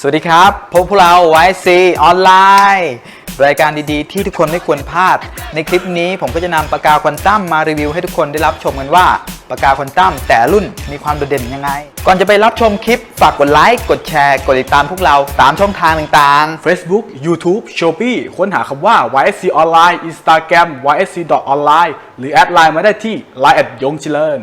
สวัสดีครับ พบพวกเรา YC ออนไลน์ รายการดีๆ ที่ทุกคนไม่ควรพลาด ในคลิปนี้ผมก็จะนำปากกาควอนตัมมารีวิวให้ทุกคนได้รับชมกันว่า ปากกาควอนตัมแต่รุ่นมีความโดดเด่นยังไง ก่อนจะไปรับชมคลิป ฝากกดไลค์กดแชร์ กดติดตามพวกเราตามช่องทางต่างๆ Facebook YouTube Shopee ค้นหาคำว่า YSC Online Instagram YSC Online หรือแอดไลน์มาได้ที่ Line แอดยงเจริญ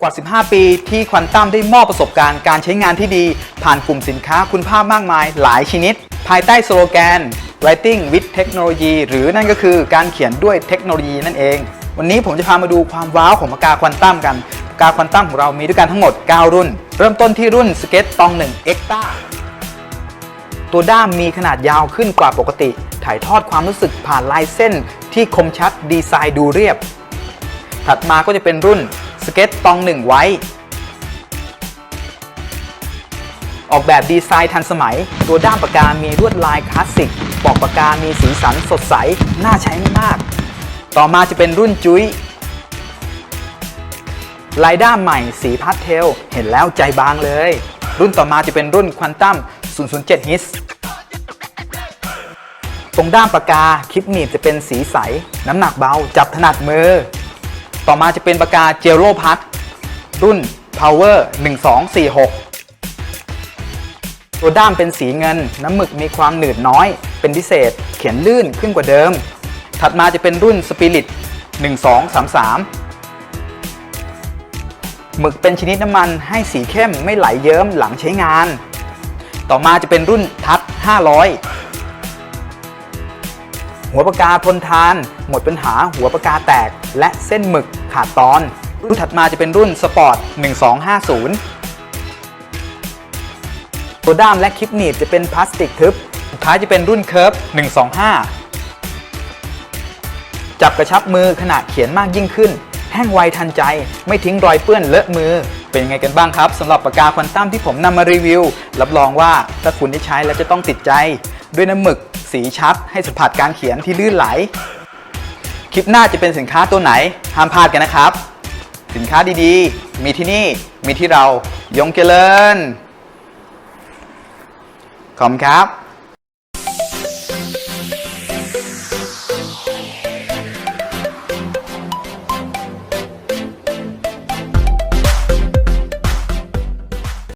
กว่า 15 ปีที่ควอนตัมได้มอบประสบการณ์การใช้งานที่ดี ผ่านกลุ่มสินค้าคุณภาพมากมายหลายชนิด ภายใต้สโลแกน Writing with Technology หรือนั่นก็คือการเขียนด้วยเทคโนโลยีนั่นเอง วันนี้ผมจะพามาดูความว้าวของปากกาควอนตัมกันปากกาควอนตัมของเรามีด้วยกันทั้งหมด 9 รุ่น เริ่มต้นที่รุ่นสเก็ตตอง1 e x t a ตัวด้ามมีขนาดยาวขึ้นกว่าปกติ ถ่ายทอดความรู้สึกผ่านลายเส้นที่คมชัดดีไซน์ดูเรียบ ถัดมาก็จะเป็นรุ่น สเก็ตตอง1ไว้ ออกแบบดีไซน์ทันสมัย ตัวด้ามปากกา มีลวดลายคลาสสิก ปอกปากกา มีสีสันสดใส น่าใช้มาก ต่อมาจะเป็นรุ่นจุ้ยลายด้ามใหม่สีพาสเทล เห็นแล้วใจบางเลย รุ่นต่อมาจะเป็นรุ่นควอนตัม007ฮิสตรงด้ามปากกา คลิปหนีบจะเป็นสีใส น้ำหนักเบา จับถนัดมือ ต่อมาจะเป็นปากกาเจลโลพัดรุ่น Power 1246 ตัวด้ามเป็นสีเงิน น้ำหมึกมีความหนืดน้อย เป็นพิเศษเขียนลื่นขึ้นกว่าเดิม ถัดมาจะเป็นรุ่น Spirit 1233 หมึกเป็นชนิดน้ำมันให้สีเข้มไม่ไหลเยิ้มหลังใช้งาน ต่อมาจะเป็นรุ่นทัด500 หัวปากกาทนทาน หมดปัญหาหัวปากกาแตก และเส้นหมึกขาดตอน รุ่นถัดมาจะเป็นรุ่นสปอร์ต 1250 ตัวด้ามและคลิปหนีบจะเป็นพลาสติกทึบ สุดท้ายจะเป็นรุ่นเคิร์ฟ 125 จับกระชับมือขณะเขียนมากยิ่งขึ้น แห้งไวทันใจ ไม่ทิ้งรอยเปื้อนเลอะมือเป็นยังไงกันบ้างครับสำหรับปากกาควอนตัมที่ผมนำมารีวิว รับรองว่าถ้าคุณได้ใช้แล้วจะต้องติดใจ ด้วยน้ำหมึก สีชัด ให้สัมผัสการเขียนที่ลื่นไหล คลิปหน้าจะเป็นสินค้าตัวไหน ห้ามพลาดกันนะครับ สินค้าดีๆ มีที่นี่ มีที่เรา ยงเกลิญขอบคุณครับ